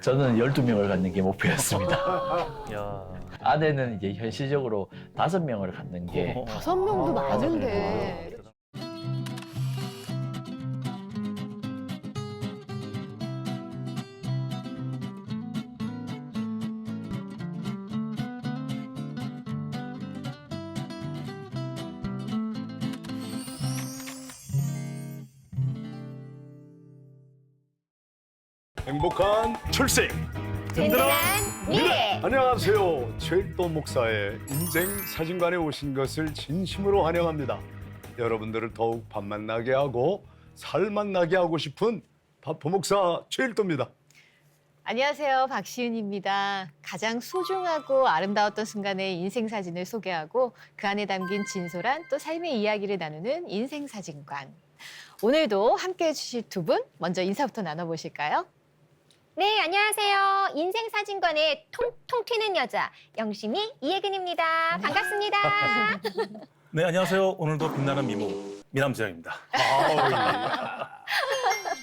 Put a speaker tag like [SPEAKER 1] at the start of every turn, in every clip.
[SPEAKER 1] 저는 12명을 갖는 게 목표였습니다.
[SPEAKER 2] 야.
[SPEAKER 1] 아내는 이제 현실적으로 5명을 갖는 게
[SPEAKER 2] 어.
[SPEAKER 3] 다섯 명도
[SPEAKER 2] 아,
[SPEAKER 3] 많은데.
[SPEAKER 4] 행복한 출생
[SPEAKER 5] 든든한 미래.
[SPEAKER 4] 안녕하세요 최일도 목사의 인생 사진관에 오신 것을 진심으로 환영합니다 여러분들을 더욱 밥 만나게 하고 살 만나게 하고 싶은 밥 목사 최일도입니다
[SPEAKER 3] 안녕하세요. 박시은입니다. 가장 소중하고 아름다웠던 순간의 인생 사진을 소개하고 그 안에 담긴 진솔한 또 삶의 이야기를 나누는 인생 사진관. 오늘도 함께 해주실 두 분 먼저 인사부터 나눠보실까요?
[SPEAKER 5] 네, 안녕하세요. 인생 사진관의 통통 튀는 여자 영심이 이혜근입니다. 반갑습니다.
[SPEAKER 2] 네, 안녕하세요. 오늘도 빛나는 미모 미남재영입니다.
[SPEAKER 4] 아우, 정말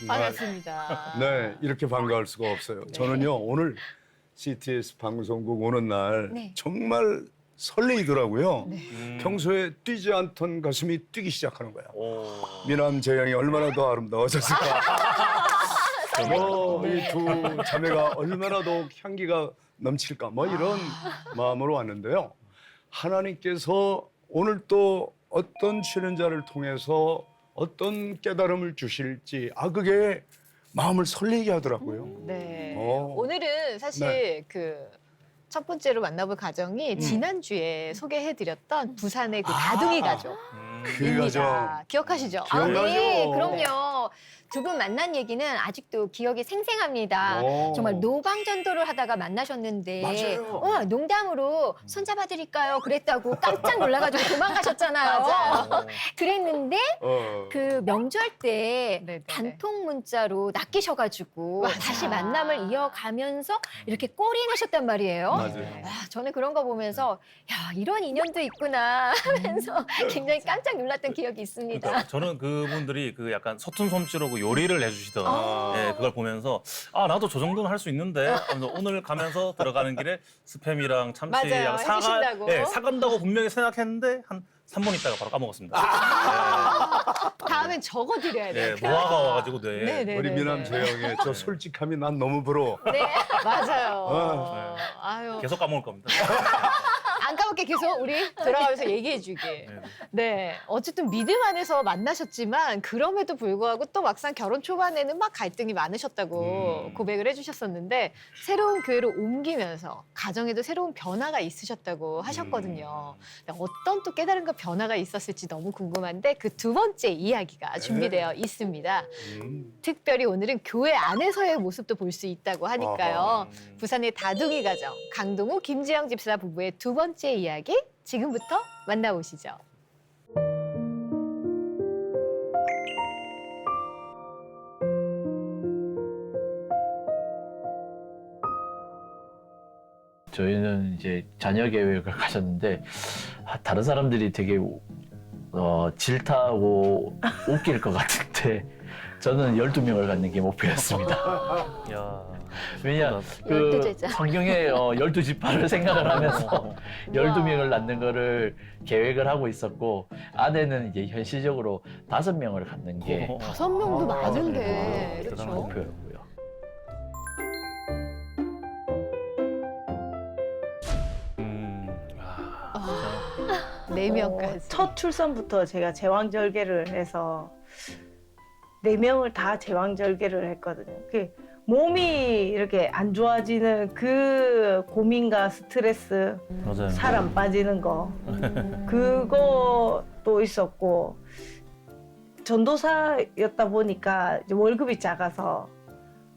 [SPEAKER 3] 반갑습니다.
[SPEAKER 4] 네 이렇게 반가울 수가 없어요 저는요 오늘 CTS 방송국 오는 날
[SPEAKER 5] 네.
[SPEAKER 4] 정말 설레이더라고요
[SPEAKER 2] 음.
[SPEAKER 4] 평소에 뛰지 않던 가슴이 뛰기 시작하는 거야
[SPEAKER 2] 오.
[SPEAKER 4] 미남 재영이 얼마나 더 아름다워졌을까. 뭐이두 자매가 얼마나 더욱 향기가 넘칠까. 뭐 이런 마음으로 왔는데요. 하나님께서 오늘 또 어떤 출연자를 통해서 어떤 깨달음을 주실지 아 그게 마음을 설레게 하더라고요.
[SPEAKER 3] 네.
[SPEAKER 4] 오.
[SPEAKER 3] 오늘은 사실
[SPEAKER 4] 네.
[SPEAKER 3] 그 첫 번째로 만나볼 가정이
[SPEAKER 4] 음.
[SPEAKER 3] 지난주에 소개해드렸던 부산의 그
[SPEAKER 4] 아.
[SPEAKER 3] 다둥이 가족.
[SPEAKER 2] 음.
[SPEAKER 4] 그 가정
[SPEAKER 3] 기억하시죠?
[SPEAKER 5] 아,
[SPEAKER 4] 기억나죠?
[SPEAKER 5] 네, 그럼요. 두 분 만난 얘기는 아직도 기억이 생생합니다.
[SPEAKER 4] 오.
[SPEAKER 5] 정말 노방전도를 하다가 만나셨는데
[SPEAKER 4] 맞아요.
[SPEAKER 5] 어, 농담으로 손잡아 드릴까요? 그랬다고 깜짝 놀라가지고 도망가셨잖아요. 그랬는데
[SPEAKER 4] 어.
[SPEAKER 5] 그 명절 때
[SPEAKER 3] 네네네.
[SPEAKER 5] 단통 문자로 낚이셔가지고
[SPEAKER 3] 맞아.
[SPEAKER 5] 다시 만남을 이어가면서 이렇게 꼬리 나셨단 말이에요.
[SPEAKER 4] 맞아요.
[SPEAKER 5] 와, 저는 그런 거 보면서 야 이런 인연도 있구나 하면서 굉장히 깜짝 놀랐던 기억이 있습니다.
[SPEAKER 2] 그러니까 저는 그분들이 그 약간 서툰 솜씨로 그 요리를 해주시던
[SPEAKER 4] 아.
[SPEAKER 2] 예, 그걸 보면서 아 나도 저 정도는 할 수 있는데 하면서 오늘 가면서 들어가는 길에 스팸이랑 참치
[SPEAKER 3] 맞아요.
[SPEAKER 2] 랑 사가
[SPEAKER 3] 해주신다고.
[SPEAKER 2] 예, 사간다고 분명히 생각했는데 한 3분 있다가 바로 까먹었습니다.
[SPEAKER 3] 다음엔 적어 드려야
[SPEAKER 2] 예,
[SPEAKER 3] 돼요.
[SPEAKER 2] 예, 모아가 와가지고 네.
[SPEAKER 3] 네네.
[SPEAKER 4] 우리 미남 재영의 저 솔직함이 난 너무 부러워.
[SPEAKER 5] 네.
[SPEAKER 3] 맞아요.
[SPEAKER 4] 아.
[SPEAKER 3] 아유.
[SPEAKER 2] 계속 까먹을 겁니다.
[SPEAKER 3] 안 까먹게 계속 우리 돌아가면서 얘기해주게.
[SPEAKER 2] 네.
[SPEAKER 3] 네. 어쨌든 믿음 안에서 만나셨지만 그럼에도 불구하고 또 막상 결혼 초반에는 막 갈등이 많으셨다고
[SPEAKER 2] 음.
[SPEAKER 3] 고백을 해주셨었는데 새로운 교회로 옮기면서 가정에도 새로운 변화가 있으셨다고 하셨거든요. 근데 어떤 또 깨달음과 변화가 있었을지 너무 궁금한데 그 두 번째 이야기가 준비되어 있습니다.
[SPEAKER 4] 음.
[SPEAKER 3] 특별히 오늘은 교회 안에서의 모습도 볼 수 있다고 하니까요.
[SPEAKER 2] 음.
[SPEAKER 3] 부산의 다둥이 가정 강동우 김지영 집사 부부의 두 번째 이야기 지금부터 만나보시죠.
[SPEAKER 1] 저희는 이제 자녀 계획을 가졌는데 아, 다른 사람들이 되게 어, 질타하고 웃길 것 같은데 저는 12명을 갖는 게 목표였습니다.
[SPEAKER 2] 야.
[SPEAKER 1] 왜냐
[SPEAKER 5] 열두
[SPEAKER 1] 그
[SPEAKER 5] 제자.
[SPEAKER 1] 성경에 어, 12지파를 생각을 하면서
[SPEAKER 2] 어.
[SPEAKER 1] 12명을 낳는 거를 계획을 하고 있었고 아내는 이제 현실적으로 5명을 갖는 게
[SPEAKER 2] 어.
[SPEAKER 3] 다섯 명도
[SPEAKER 4] 아,
[SPEAKER 3] 많은데
[SPEAKER 2] 네.
[SPEAKER 3] 그렇죠?
[SPEAKER 2] 대단하네.
[SPEAKER 1] 목표였고요.
[SPEAKER 2] 음. 아,
[SPEAKER 3] 네 명까지.
[SPEAKER 6] 어, 첫 출산부터 제가 제왕절개를 해서 네 명을 다 제왕절개를 했거든요. 그 몸이 이렇게 안 좋아지는 그 고민과 스트레스,
[SPEAKER 2] 맞아요.
[SPEAKER 6] 살 안 빠지는 거, 그것도 있었고 전도사였다 보니까 이제 월급이 작아서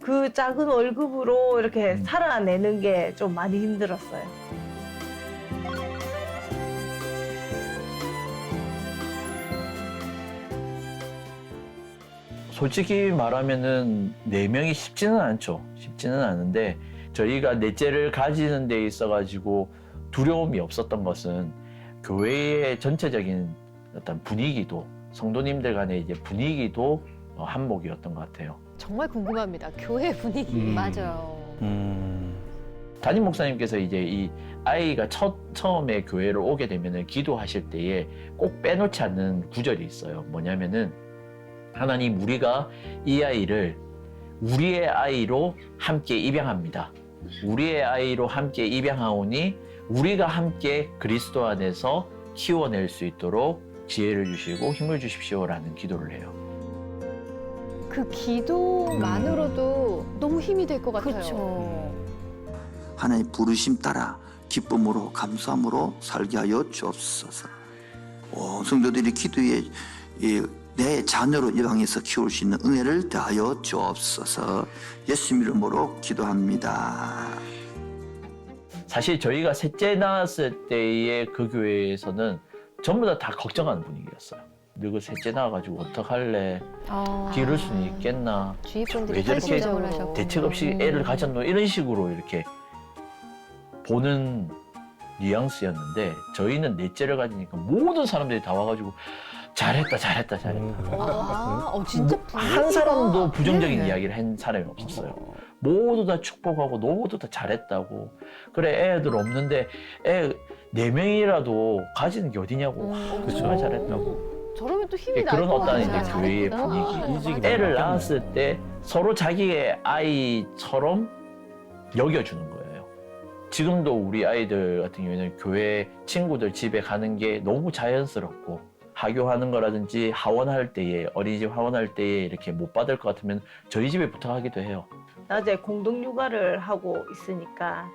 [SPEAKER 6] 그 작은 월급으로 이렇게
[SPEAKER 1] 음.
[SPEAKER 6] 살아내는 게 좀 많이 힘들었어요.
[SPEAKER 1] 솔직히 말하면은 네 명이 쉽지는 않죠. 쉽지는 않은데 저희가 넷째를 가지는 데 있어 가지고 두려움이 없었던 것은 교회의 전체적인 어떤 분위기도 성도님들 간의 이제 분위기도 어, 한몫이었던 것 같아요.
[SPEAKER 3] 정말 궁금합니다. 교회 분위기.
[SPEAKER 4] 음.
[SPEAKER 5] 맞아요.
[SPEAKER 2] 음.
[SPEAKER 1] 담임 목사님께서 이제 이 아이가 첫 처음에 교회를 오게 되면은 기도하실 때에 꼭 빼놓지 않는 구절이 있어요. 뭐냐면은 하나님 우리가 이 아이를 우리의 아이로 함께 입양합니다. 우리의 아이로 함께 입양하오니 우리가 함께 그리스도 안에서 키워낼 수 있도록 지혜를 주시고 힘을 주십시오라는 기도를 해요.
[SPEAKER 3] 그 기도만으로도 너무 힘이 될 것 같아요.
[SPEAKER 5] 그렇죠.
[SPEAKER 7] 하나님 부르심 따라 기쁨으로 감사함으로 살게 하여 주옵소서. 온 성도들이 기도에 이, 내 자녀로 입양해서 키울 수 있는 은혜를 더하여 주옵소서. 예수님 이름으로 기도합니다.
[SPEAKER 1] 사실 저희가 셋째 낳았을 때의 그 교회에서는 전부 다 다 걱정하는 분위기였어요. 너그 셋째 낳아가지고 어떡할래?
[SPEAKER 5] 아.
[SPEAKER 1] 기를 수는 있겠나?
[SPEAKER 3] 주위 분들이
[SPEAKER 1] 왜 저렇게
[SPEAKER 3] 하셨고.
[SPEAKER 1] 대책 없이
[SPEAKER 3] 음.
[SPEAKER 1] 애를 가졌노? 이런 식으로 이렇게 보는 뉘앙스였는데 저희는 넷째를 가지니까 모든 사람들이 다 와가지고 잘했다 잘했다 잘했다
[SPEAKER 3] 아, 어, 진짜
[SPEAKER 1] 한 사람도 부정적인
[SPEAKER 3] 네.
[SPEAKER 1] 이야기를 한 사람이 없었어요 모두 다 축복하고 모두 다 잘했다고 그래 애들 없는데 애 네 명이라도 가지는 게 어디냐고
[SPEAKER 3] 음.
[SPEAKER 1] 정말 잘했다고
[SPEAKER 3] 저러면 또 힘이
[SPEAKER 1] 예,
[SPEAKER 3] 날
[SPEAKER 1] 그런
[SPEAKER 3] 것
[SPEAKER 1] 어떤
[SPEAKER 3] 같아요.
[SPEAKER 1] 이제 교회의
[SPEAKER 3] 잘했구나.
[SPEAKER 1] 분위기.
[SPEAKER 2] 인식이
[SPEAKER 1] 애를
[SPEAKER 2] 많이
[SPEAKER 1] 낳았을
[SPEAKER 2] 바뀌었네.
[SPEAKER 1] 때 서로 자기의 아이처럼 여겨주는 거예요. 지금도 우리 아이들 같은 경우에는 교회 친구들 집에 가는 게 너무 자연스럽고 하교하는 거라든지 하원할 때에 어린이집 하원할 때에 이렇게 못 받을 것 같으면 저희 집에 부탁하기도 해요.
[SPEAKER 6] 낮에 공동 육아를 하고 있으니까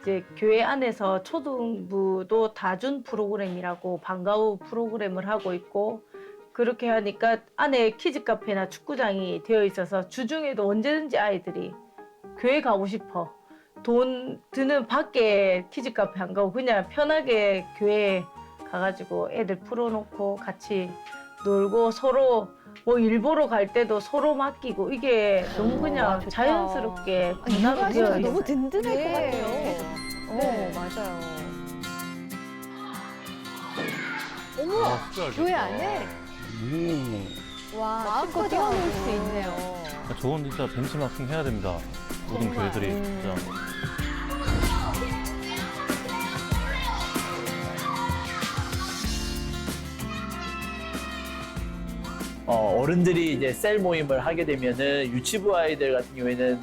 [SPEAKER 6] 이제 교회 안에서 초등부도 다준 프로그램이라고 방과 후 프로그램을 하고 있고 그렇게 하니까 안에 키즈 카페나 축구장이 되어 있어서 주중에도 언제든지 아이들이 교회 가고 싶어 돈 드는 밖에 키즈 카페 안 가고 그냥 편하게 교회 가가지고 애들 풀어놓고 같이 놀고 서로 뭐 일보러 갈 때도 서로 맡기고 이게 너무 그냥
[SPEAKER 5] 와, 좋다.
[SPEAKER 6] 자연스럽게
[SPEAKER 3] 아,
[SPEAKER 6] 변화가
[SPEAKER 3] 육아가
[SPEAKER 6] 되어
[SPEAKER 3] 너무
[SPEAKER 6] 있어요.
[SPEAKER 3] 든든할 것
[SPEAKER 5] 네.
[SPEAKER 3] 같아요.
[SPEAKER 5] 어,
[SPEAKER 3] 네.
[SPEAKER 5] 맞아요.
[SPEAKER 3] 어머,
[SPEAKER 2] 아,
[SPEAKER 3] 교회 안에
[SPEAKER 4] 음.
[SPEAKER 5] 와,
[SPEAKER 3] 마음껏 뛰어놀. 수 있네요.
[SPEAKER 2] 아, 저건 진짜 벤치마킹 해야 됩니다. 모든
[SPEAKER 3] 정말.
[SPEAKER 2] 교회들이
[SPEAKER 3] 음.
[SPEAKER 2] 진짜.
[SPEAKER 1] 어, 어른들이 이제 셀 모임을 하게 되면은 유치부 아이들 같은 경우에는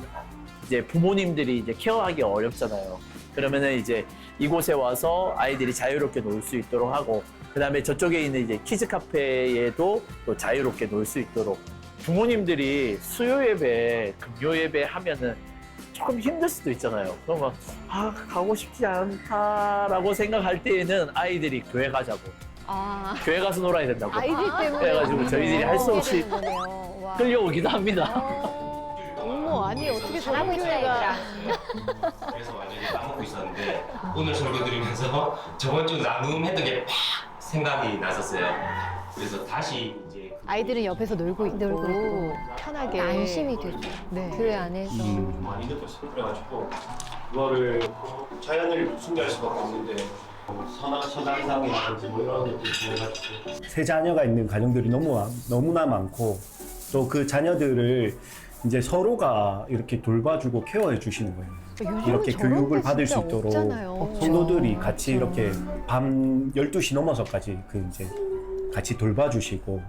[SPEAKER 1] 이제 부모님들이 이제 케어하기 어렵잖아요. 그러면은 이제 이곳에 와서 아이들이 자유롭게 놀 수 있도록 하고 그다음에 저쪽에 있는 이제 키즈 카페에도 또 자유롭게 놀 수 있도록 부모님들이 수요 예배, 금요 예배 하면은 조금 힘들 수도 있잖아요. 그러면 아 가고 싶지 않다라고 생각할 때에는 아이들이 교회 가자고
[SPEAKER 3] 아,
[SPEAKER 1] 교회 가서 놀아야 된다고
[SPEAKER 3] 아이들 때문에.
[SPEAKER 1] 그래가지고 저희들이 할 수 없이.
[SPEAKER 5] 와.
[SPEAKER 1] 끌려오기도 합니다.
[SPEAKER 3] 어머, 아니, 어떻게 저런
[SPEAKER 5] 잘하고 있다,
[SPEAKER 3] 교회가.
[SPEAKER 8] 그래서 완전히 까먹고 있었는데 오늘 설교 드리면서 저번 주 나눔 했던 게 팍 생각이 났었어요. 그래서 다시 이제 그
[SPEAKER 3] 아이들은 옆에서 놀고 있고,
[SPEAKER 5] 놀고 있고.
[SPEAKER 3] 편하게.
[SPEAKER 5] 안심이 되죠.
[SPEAKER 3] 네.
[SPEAKER 5] 교회 안에서.
[SPEAKER 8] 많이 느꼈어요. 그래가지고
[SPEAKER 9] 그거를 자연을 숨겨할 수밖에 없는데 선한 선한상이라든지 뭐 이런 것들 보내가지고
[SPEAKER 10] 세 자녀가 있는 가정들이 너무 너무나 많고 또 그 자녀들을 이제 서로가 이렇게 돌봐주고 케어해 주시는 거예요.
[SPEAKER 3] 요즘은
[SPEAKER 10] 이렇게
[SPEAKER 3] 저런
[SPEAKER 10] 교육을
[SPEAKER 3] 게
[SPEAKER 10] 받을 수
[SPEAKER 3] 진짜
[SPEAKER 10] 있도록
[SPEAKER 3] 없잖아요.
[SPEAKER 10] 성도들이 같이 이렇게 밤 12시 넘어서까지 그 이제 같이 돌봐주시고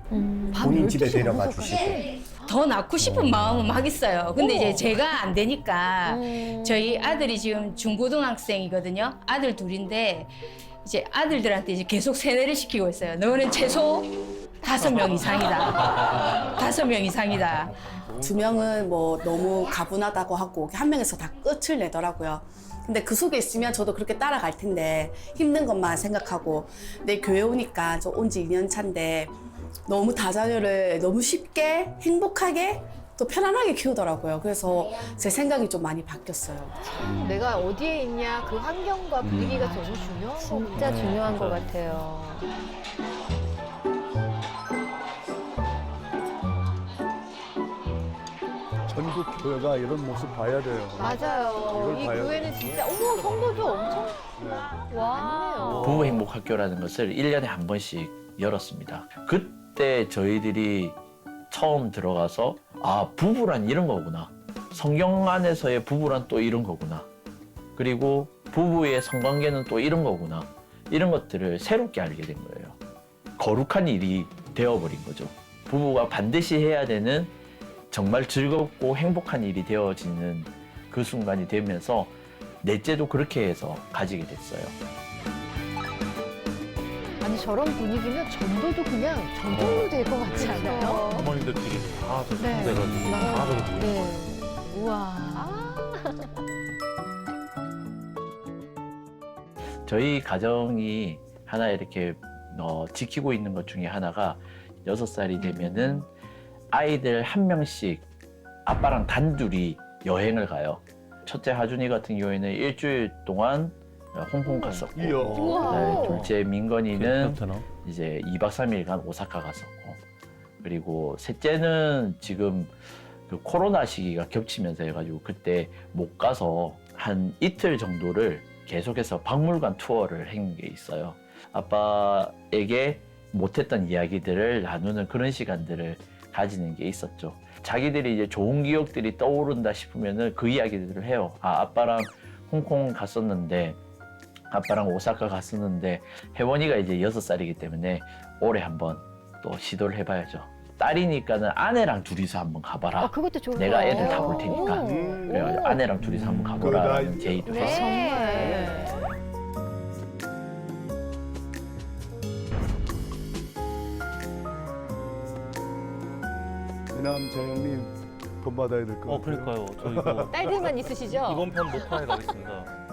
[SPEAKER 3] 밤
[SPEAKER 10] 본인 집에
[SPEAKER 3] 12시
[SPEAKER 10] 데려가? 주시고
[SPEAKER 11] 더 낳고 싶은 마음은 막 있어요. 근데 이제 제가 안 되니까
[SPEAKER 3] 음.
[SPEAKER 11] 저희 아들이 지금 중고등학생이거든요. 아들 둘인데 이제 아들들한테 이제 계속 세뇌를 시키고 있어요. 너는 최소 다섯 명 이상이다. 다섯 명 이상이다.
[SPEAKER 12] 두 명은 뭐 너무 가분하다고 하고 한 명에서 다 끝을 내더라고요. 근데 그 속에 있으면 저도 그렇게 따라갈 텐데 힘든 것만 생각하고 근데 교회 오니까 저 온 지 2년 차인데 너무 다자녀를 너무 쉽게 행복하게 또 편안하게 키우더라고요. 그래서 제 생각이 좀 많이 바뀌었어요.
[SPEAKER 3] 내가 어디에 있냐, 그 환경과 분위기가 너무 중요한 거구나.
[SPEAKER 5] 진짜 중요한 것 같아요.
[SPEAKER 4] 전국 교회가 이런 모습 봐야 돼요.
[SPEAKER 3] 맞아요.
[SPEAKER 4] 이걸
[SPEAKER 3] 이
[SPEAKER 4] 봐야
[SPEAKER 3] 교회는 진짜, 어머, 성도도 엄청 많네요.
[SPEAKER 1] 부부 행복 학교라는 것을 1년에 한 번씩 열었습니다. 그때 저희들이 처음 들어가서 아, 부부란 이런 거구나. 성경 안에서의 부부란 또 이런 거구나. 그리고 부부의 성관계는 또 이런 거구나. 이런 것들을 새롭게 알게 된 거예요. 거룩한 일이 되어버린 거죠. 부부가 반드시 해야 되는 정말 즐겁고 행복한 일이 되어지는 그 순간이 되면서 넷째도 그렇게 해서 가지게 됐어요.
[SPEAKER 3] 아니 저런 분위기면 전도도 그냥 전도로 될 것 같지 않아요?
[SPEAKER 2] 어머님들끼리 다
[SPEAKER 3] 네.
[SPEAKER 2] 조성돼가지고 다 저렇게 모여
[SPEAKER 3] 네. 우와.
[SPEAKER 1] 저희 가정이 하나 이렇게 어, 지키고 있는 것 중에 하나가 여섯 살이 되면은 아이들 한 명씩 아빠랑 단둘이 여행을 가요. 첫째 하준이 같은 경우에는 일주일 동안 홍콩 갔었고,
[SPEAKER 4] 이야.
[SPEAKER 1] 네, 둘째 민건이는
[SPEAKER 10] 베트남.
[SPEAKER 1] 이제 2박 3일간 오사카 갔었고, 그리고 셋째는 지금 그 코로나 시기가 겹치면서 해가지고 그때 못 가서 한 이틀 정도를 계속해서 박물관 투어를 한 게 있어요. 아빠에게 못했던 이야기들을 나누는 그런 시간들을 가지는 게 있었죠. 자기들이 이제 좋은 기억들이 떠오른다 싶으면은 그 이야기들을 해요. 아, 아빠랑 홍콩 갔었는데, 아빠랑 오사카 갔었는데, 혜원이가 이제 여섯 살이기 때문에 올해 한번 또 시도를 해봐야죠. 딸이니까는 아내랑 둘이서 한번 가봐라.
[SPEAKER 5] 어, 그것도 좋은
[SPEAKER 1] 내가. 애들 다 볼 테니까.
[SPEAKER 5] 오.
[SPEAKER 4] 음.
[SPEAKER 1] 그래가지고 아내랑 둘이서 한번 가보라는
[SPEAKER 4] 굿
[SPEAKER 1] 제의도
[SPEAKER 5] 네.
[SPEAKER 1] 했어요.
[SPEAKER 3] 정말.
[SPEAKER 4] 이남 재영님 돈 받아야 될 것 같아요.
[SPEAKER 2] 어 그러니까요. 저 이거
[SPEAKER 3] 딸들만 있으시죠?
[SPEAKER 2] 이번 편 녹화해 가겠습니다.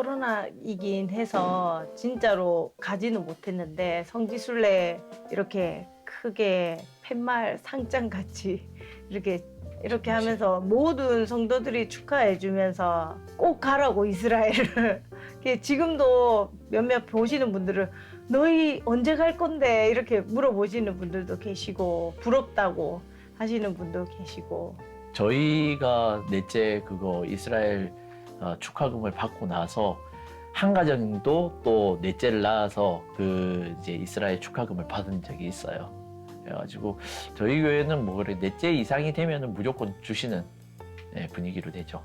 [SPEAKER 6] 코로나이긴 해서 진짜로 가지는 못했는데 성지순례 이렇게 크게 팻말 상장 같이 이렇게 이렇게 하면서 모든 성도들이 축하해 주면서 꼭 가라고 이스라엘을. 지금도 몇몇 보시는 분들은 너희 언제 갈 건데? 이렇게 물어보시는 분들도 계시고 부럽다고 하시는 분도 계시고.
[SPEAKER 1] 저희가 넷째 그거 이스라엘 어, 축하금을 받고 나서 한 가정도 또 넷째를 낳아서 그 이제 이스라엘 축하금을 받은 적이 있어요. 그래가지고 저희 교회는 뭐 그래 넷째 이상이 되면은 무조건 주시는 예, 분위기로 되죠.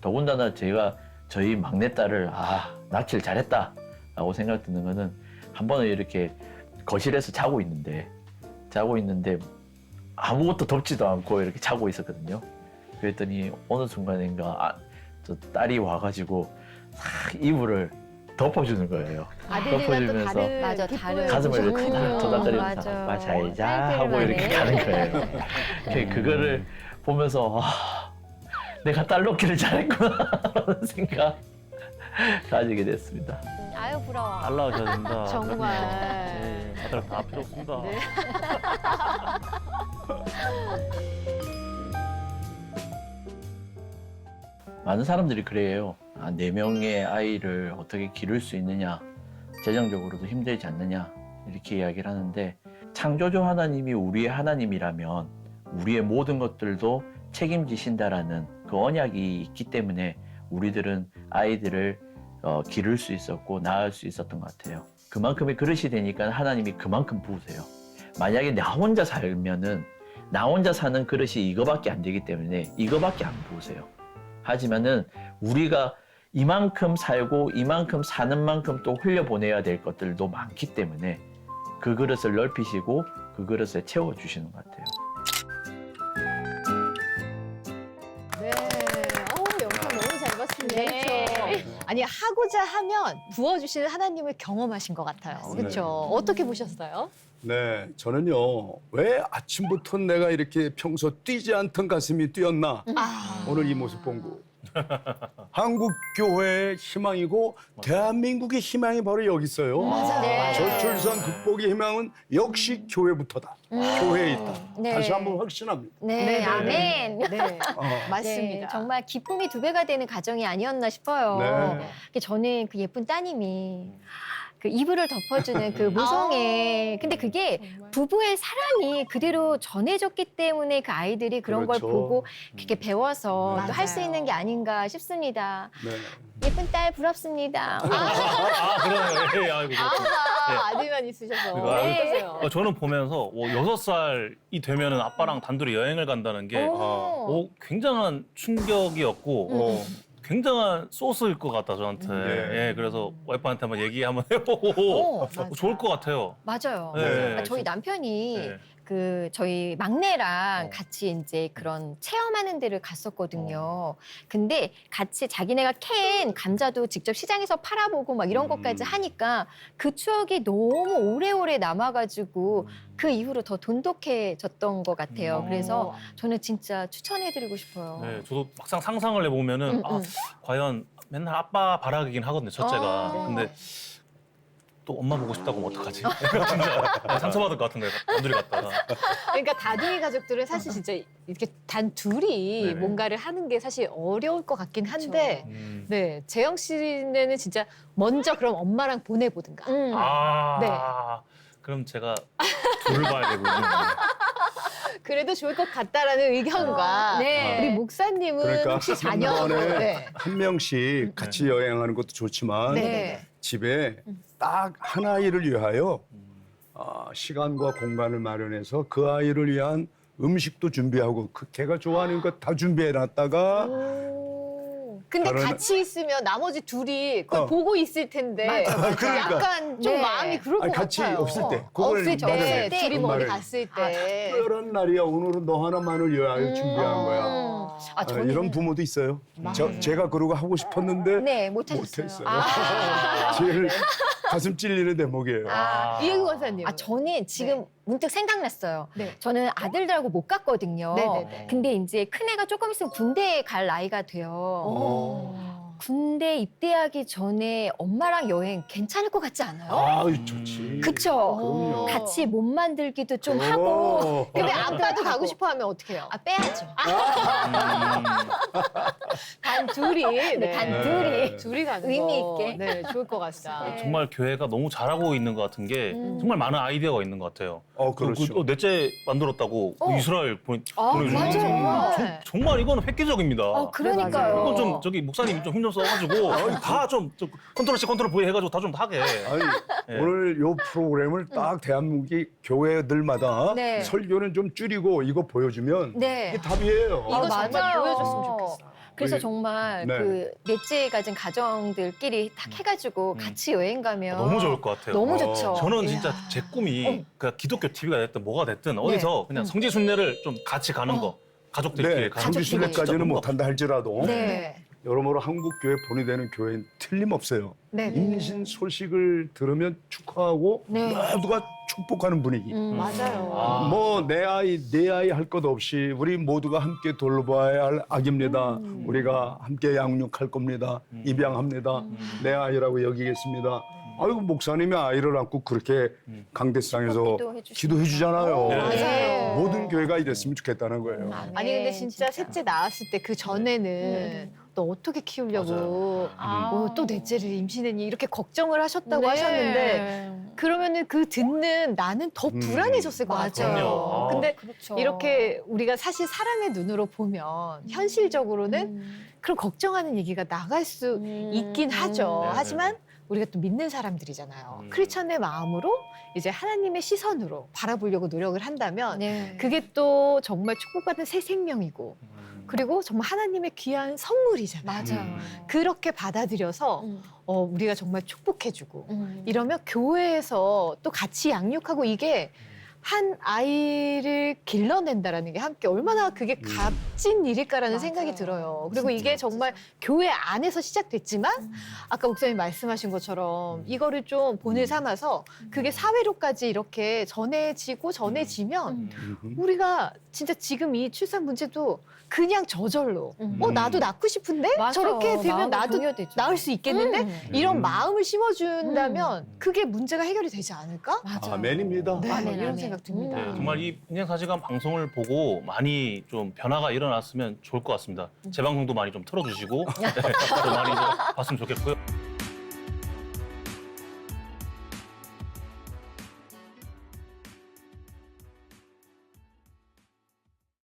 [SPEAKER 1] 더군다나 제가 저희 막내딸을 아 낳길 잘했다라고 생각 드는 거는 한 번은 이렇게 거실에서 자고 있는데 자고 있는데 아무것도 덥지도 않고 이렇게 자고 있었거든요. 그랬더니 어느 순간인가 아, 저 딸이 와가지고 싹 이불을 덮어주는 거예요.
[SPEAKER 3] 또
[SPEAKER 1] 덮어주면서
[SPEAKER 3] 다른
[SPEAKER 5] 맞아, 다른
[SPEAKER 1] 가슴을 이렇게 토닥거리면서
[SPEAKER 5] 맞아.
[SPEAKER 1] 아빠 잘 자 하고
[SPEAKER 5] 딸들만의.
[SPEAKER 1] 이렇게 가는 거예요. 그- 그거를 보면서 아, 내가 딸 놓기를 잘했구나 라는 생각 가지게 됐습니다.
[SPEAKER 5] 아유 부러워.
[SPEAKER 2] 잘 나오셔야 됩니다.
[SPEAKER 3] 정말.
[SPEAKER 2] 네, 아들 다 필요 없습니다.
[SPEAKER 1] 많은 사람들이 그래요. 아, 네 명의 아이를 어떻게 기를 수 있느냐, 재정적으로도 힘들지 않느냐 이렇게 이야기를 하는데 창조주 하나님이 우리의 하나님이라면 우리의 모든 것들도 책임지신다라는 그 언약이 있기 때문에 우리들은 아이들을 어, 기를 수 있었고 낳을 수 있었던 것 같아요. 그만큼의 그릇이 되니까 하나님이 그만큼 부으세요. 만약에 나 혼자 살면은 나 혼자 사는 그릇이 이거밖에 안 되기 때문에 이거밖에 안 부으세요. 하지만은 우리가 이만큼 살고 이만큼 사는 만큼 또 흘려보내야 될 것들도 많기 때문에 그 그릇을 넓히시고 그 그릇에 채워주시는 것 같아요.
[SPEAKER 3] 네. 어우, 영상 너무 잘 봤습니다.
[SPEAKER 5] 네.
[SPEAKER 3] 아니, 하고자 하면 부어주시는 하나님을 경험하신 것 같아요. 그렇죠? 어떻게 보셨어요?
[SPEAKER 4] 네, 저는요 왜 아침부터 내가 이렇게 평소 뛰지 않던 가슴이 뛰었나
[SPEAKER 3] 아.
[SPEAKER 4] 오늘 이 모습 본 거. 한국 교회의 희망이고 대한민국의 희망이 바로 여기 있어요.
[SPEAKER 3] 맞아요.
[SPEAKER 5] 네.
[SPEAKER 4] 저출산 극복의 희망은 역시 교회부터다. 교회에 있다.
[SPEAKER 5] 네.
[SPEAKER 4] 다시 한번 확신합니다.
[SPEAKER 5] 네,
[SPEAKER 3] 네, 네,
[SPEAKER 5] 아멘.
[SPEAKER 3] 네.
[SPEAKER 4] 어.
[SPEAKER 3] 맞습니다.
[SPEAKER 5] 네, 정말 기쁨이 두 배가 되는 가정이 아니었나 싶어요.
[SPEAKER 4] 네.
[SPEAKER 5] 그 저는 그 예쁜 따님이 그 이불을 덮어주는 그 모성애. 근데 그게 부부의 사랑이 그대로 전해졌기 때문에 그 아이들이 그런
[SPEAKER 4] 그렇죠.
[SPEAKER 5] 걸 보고 그렇게 배워서 또 할 수
[SPEAKER 3] 맞아요.
[SPEAKER 5] 있는 게 아닌가 싶습니다.
[SPEAKER 4] 네.
[SPEAKER 5] 예쁜 딸 부럽습니다.
[SPEAKER 2] 아, 그러네요. 예, 아이고. 그렇군요.
[SPEAKER 3] 아, 아들만 있으셔서.
[SPEAKER 2] 그거 알고
[SPEAKER 3] 어떠세요?
[SPEAKER 2] 어, 저는 보면서 어, 여섯 살이 되면은 아빠랑 단둘이 여행을 간다는 게
[SPEAKER 5] 오.
[SPEAKER 2] 어, 굉장한 충격이었고
[SPEAKER 4] 어.
[SPEAKER 2] 굉장한 소스일 것 같다 저한테.
[SPEAKER 4] 네.
[SPEAKER 2] 예, 그래서 와이프한테 한번 얘기 한번 해보고
[SPEAKER 5] 오,
[SPEAKER 3] 맞아.
[SPEAKER 2] 좋을 것 같아요.
[SPEAKER 5] 맞아요.
[SPEAKER 2] 네.
[SPEAKER 5] 아, 저희 남편이
[SPEAKER 2] 네.
[SPEAKER 5] 그 저희 막내랑
[SPEAKER 2] 어.
[SPEAKER 5] 같이 이제 그런 체험하는 데를 갔었거든요.
[SPEAKER 2] 어.
[SPEAKER 5] 근데 같이 자기네가 캔 감자도 직접 시장에서 팔아보고 막 이런
[SPEAKER 2] 음.
[SPEAKER 5] 것까지 하니까 그 추억이 너무 오래오래 남아가지고 그 이후로 더 돈독해졌던 것 같아요.
[SPEAKER 2] 음.
[SPEAKER 5] 그래서 저는 진짜 추천해드리고 싶어요.
[SPEAKER 2] 네, 저도 막상 상상을 해보면은
[SPEAKER 5] 음,
[SPEAKER 2] 아,
[SPEAKER 5] 음.
[SPEAKER 2] 과연 맨날 아빠 바라기긴 하거든요 첫째가.
[SPEAKER 5] 아.
[SPEAKER 2] 근데 또 엄마 보고 싶다고 하면 어떡하지? 진짜 상처받을 것 같은데 단둘이 갔다가.
[SPEAKER 3] 그러니까 다둥이 가족들은 사실 진짜 이렇게 단 둘이
[SPEAKER 2] 네네.
[SPEAKER 3] 뭔가를 하는 게 사실 어려울 것 같긴 한데,
[SPEAKER 2] 음.
[SPEAKER 3] 네 재영 씨는 진짜 먼저 그럼 엄마랑 보내보든가.
[SPEAKER 5] 음.
[SPEAKER 2] 아,
[SPEAKER 3] 네.
[SPEAKER 2] 그럼 제가 둘을 봐야 되군요.
[SPEAKER 3] 그래도 좋을 것 같다라는 의견과
[SPEAKER 5] 네.
[SPEAKER 3] 우리 목사님은
[SPEAKER 4] 그러니까
[SPEAKER 3] 혹시
[SPEAKER 4] 한
[SPEAKER 3] 자녀
[SPEAKER 4] 번에
[SPEAKER 3] 네.
[SPEAKER 4] 한 명씩 같이 여행하는 것도 좋지만
[SPEAKER 3] 네.
[SPEAKER 4] 집에 딱 한 아이를 위하여 아, 시간과 공간을 마련해서 그 아이를 위한 음식도 준비하고 그 걔가 좋아하는 것 다 준비해 놨다가
[SPEAKER 3] 근데
[SPEAKER 4] 다른-
[SPEAKER 3] 같이 있으면 나머지 둘이 그걸
[SPEAKER 4] 어.
[SPEAKER 3] 보고 있을 텐데
[SPEAKER 5] 맞아, 맞아.
[SPEAKER 4] 그러니까.
[SPEAKER 3] 약간 좀
[SPEAKER 5] 네.
[SPEAKER 3] 마음이 그럴 것
[SPEAKER 4] 아니, 같이
[SPEAKER 3] 같아요.
[SPEAKER 4] 없을 때, 그걸
[SPEAKER 3] 없을 때
[SPEAKER 4] 마련해.
[SPEAKER 3] 둘이 뭐 어디
[SPEAKER 4] 엄마를.
[SPEAKER 3] 갔을 때.
[SPEAKER 4] 특별한 날이야 오늘은 너 하나만을 위하여 준비한 거야
[SPEAKER 5] 음. 아,
[SPEAKER 4] 아,
[SPEAKER 5] 저는
[SPEAKER 4] 이런 부모도 있어요 저, 제가 그러고 하고 싶었는데
[SPEAKER 5] 네, 못 하셨어요.
[SPEAKER 4] 못했어요
[SPEAKER 3] 아.
[SPEAKER 4] 제일 가슴 찔리는 대목이에요
[SPEAKER 2] 아.
[SPEAKER 3] 이혜구 권사님.
[SPEAKER 5] 아, 저는 지금 문득 생각났어요.
[SPEAKER 3] 네.
[SPEAKER 5] 저는 아들들하고 못 갔거든요.
[SPEAKER 3] 네네네.
[SPEAKER 5] 근데 이제 큰애가 조금 있으면 군대에 갈 나이가 돼요.
[SPEAKER 3] 어.
[SPEAKER 5] 군대 입대하기 전에 엄마랑 여행 괜찮을 것 같지 않아요?
[SPEAKER 4] 아유 좋지
[SPEAKER 5] 그쵸?
[SPEAKER 4] 그럼요.
[SPEAKER 5] 같이 몸 만들기도 좀
[SPEAKER 4] 오.
[SPEAKER 5] 하고.
[SPEAKER 3] 근데 아빠도 가고 싶어 하면 어떡해요?
[SPEAKER 5] 아, 빼야죠.
[SPEAKER 3] 단 둘이. 네.
[SPEAKER 5] 단
[SPEAKER 4] 네.
[SPEAKER 5] 둘이.
[SPEAKER 3] 둘이 가는
[SPEAKER 5] 의미
[SPEAKER 3] 거.
[SPEAKER 5] 있게.
[SPEAKER 3] 네, 좋을 것 같다.
[SPEAKER 5] 네.
[SPEAKER 2] 정말 교회가 너무 잘하고 있는 것 같은 게
[SPEAKER 5] 음.
[SPEAKER 2] 정말 많은 아이디어가 있는 것 같아요.
[SPEAKER 4] 어
[SPEAKER 2] 그,
[SPEAKER 4] 그렇죠
[SPEAKER 2] 그, 어, 넷째 만들었다고
[SPEAKER 5] 어.
[SPEAKER 2] 이스라엘 보내,
[SPEAKER 3] 아,
[SPEAKER 2] 보내주는
[SPEAKER 3] 맞아요.
[SPEAKER 2] 거.
[SPEAKER 3] 네.
[SPEAKER 2] 정- 정말 이거는 획기적입니다.
[SPEAKER 5] 어, 그러니까요.
[SPEAKER 2] 이건 좀 저기 목사님 좀 힘 좀 써가지고 다 좀 컨트롤 C 컨트롤 V 해가지고 다 좀 하게.
[SPEAKER 4] 아니
[SPEAKER 2] 예.
[SPEAKER 4] 오늘 요 프로그램을 딱 대한민국 교회들마다
[SPEAKER 5] 네.
[SPEAKER 4] 설교는 좀 줄이고 이거 보여주면
[SPEAKER 5] 네.
[SPEAKER 4] 이게 답이에요.
[SPEAKER 3] 이거
[SPEAKER 5] 아,
[SPEAKER 3] 정말
[SPEAKER 5] 맞아요.
[SPEAKER 3] 보여줬으면 좋겠어.
[SPEAKER 5] 그래서
[SPEAKER 4] 우리-
[SPEAKER 5] 정말
[SPEAKER 4] 네.
[SPEAKER 5] 그 넷째 가진 가정들끼리 딱 해가지고
[SPEAKER 2] 음.
[SPEAKER 5] 같이 여행 가면
[SPEAKER 2] 너무 좋을 것 같아요.
[SPEAKER 5] 너무
[SPEAKER 4] 어.
[SPEAKER 5] 좋죠.
[SPEAKER 2] 저는
[SPEAKER 5] 이야.
[SPEAKER 2] 진짜 제 꿈이 그 기독교 TV가 됐든 뭐가 됐든
[SPEAKER 5] 네.
[SPEAKER 2] 어디서 그냥 성지 순례를 좀 같이 가는 거 가족들끼리
[SPEAKER 4] 네,
[SPEAKER 2] 가는 거
[SPEAKER 4] 성지순례까지는 못한다 할지라도
[SPEAKER 5] 네.
[SPEAKER 4] 여러모로 한국 교회 본이 되는 교회는 틀림없어요.
[SPEAKER 3] 네.
[SPEAKER 4] 임신 소식을 들으면 축하하고
[SPEAKER 5] 네.
[SPEAKER 4] 모두가 축복하는 분위기.
[SPEAKER 5] 음.
[SPEAKER 3] 맞아요.
[SPEAKER 2] 아.
[SPEAKER 4] 뭐내 아이 내 아이 할 것 없이 우리 모두가 함께 돌봐야 할 아기입니다.
[SPEAKER 5] 음.
[SPEAKER 4] 우리가 함께 양육할 겁니다.
[SPEAKER 2] 음.
[SPEAKER 4] 입양합니다. 내 아이라고 여기겠습니다. 아이고 목사님이 아이를 안고 그렇게
[SPEAKER 2] 음.
[SPEAKER 4] 강대상에서
[SPEAKER 5] 기도해
[SPEAKER 4] 주잖아요.
[SPEAKER 2] 네.
[SPEAKER 3] 맞아요.
[SPEAKER 4] 모든 교회가 이랬으면 좋겠다는 거예요.
[SPEAKER 3] 아니 근데 진짜, 셋째 낳았을 때 그 전에는
[SPEAKER 5] 네.
[SPEAKER 3] 또 어떻게 키우려고
[SPEAKER 5] 아.
[SPEAKER 3] 어, 또 넷째를 임신했니 이렇게 걱정을 하셨다고
[SPEAKER 5] 네.
[SPEAKER 3] 하셨는데 그러면은 그 듣는 나는 더
[SPEAKER 4] 음.
[SPEAKER 3] 불안해졌을 것 같아요.
[SPEAKER 2] 그럼요.
[SPEAKER 3] 근데
[SPEAKER 5] 그렇죠.
[SPEAKER 3] 이렇게 우리가 사실 사람의 눈으로 보면 현실적으로는
[SPEAKER 5] 음.
[SPEAKER 3] 그런 걱정하는 얘기가 나갈 수
[SPEAKER 5] 음.
[SPEAKER 3] 있긴 하죠.
[SPEAKER 2] 네,
[SPEAKER 3] 하지만 우리가 또 믿는 사람들이잖아요.
[SPEAKER 2] 음.
[SPEAKER 3] 크리스천의 마음으로 이제 하나님의 시선으로 바라보려고 노력을 한다면
[SPEAKER 5] 네.
[SPEAKER 3] 그게 또 정말 축복받은 새 생명이고
[SPEAKER 2] 음.
[SPEAKER 3] 그리고 정말 하나님의 귀한 선물이잖아요.
[SPEAKER 5] 맞아요.
[SPEAKER 2] 음.
[SPEAKER 3] 그렇게 받아들여서
[SPEAKER 5] 음.
[SPEAKER 3] 어, 우리가 정말 축복해주고
[SPEAKER 5] 음.
[SPEAKER 3] 이러면 교회에서 또 같이 양육하고 이게 한 아이를 길러낸다라는 게 함께 얼마나 그게 값진 일일까라는. 생각이 들어요. 그리고 이게 정말 교회 안에서 시작됐지만 아까 목사님 말씀하신 것처럼 이거를 좀 본을 삼아서 그게 사회로까지 이렇게 전해지고 전해지면
[SPEAKER 5] 음.
[SPEAKER 3] 우리가 진짜 지금 이 출산 문제도 그냥 저절로
[SPEAKER 5] 음.
[SPEAKER 3] 어 나도 낳고 싶은데
[SPEAKER 5] 맞아.
[SPEAKER 3] 저렇게 되면
[SPEAKER 5] 마음이
[SPEAKER 3] 나도
[SPEAKER 5] 동요되죠.
[SPEAKER 3] 낳을 수 있겠는데
[SPEAKER 5] 음.
[SPEAKER 3] 이런
[SPEAKER 4] 음.
[SPEAKER 3] 마음을 심어준다면 그게 문제가 해결이 되지 않을까?
[SPEAKER 5] 맞아.
[SPEAKER 4] 아멘입니다.
[SPEAKER 3] 네,
[SPEAKER 5] 아멘,
[SPEAKER 3] 이런
[SPEAKER 5] 아멘.
[SPEAKER 3] 생각 듭니다.
[SPEAKER 2] 네, 정말 이 인생사시간 방송을 보고 많이 좀 변화가 일어났으면 좋을 것 같습니다. 제 방송도 많이 좀 틀어주시고 네, 또 많이 좀 봤으면 좋겠고요.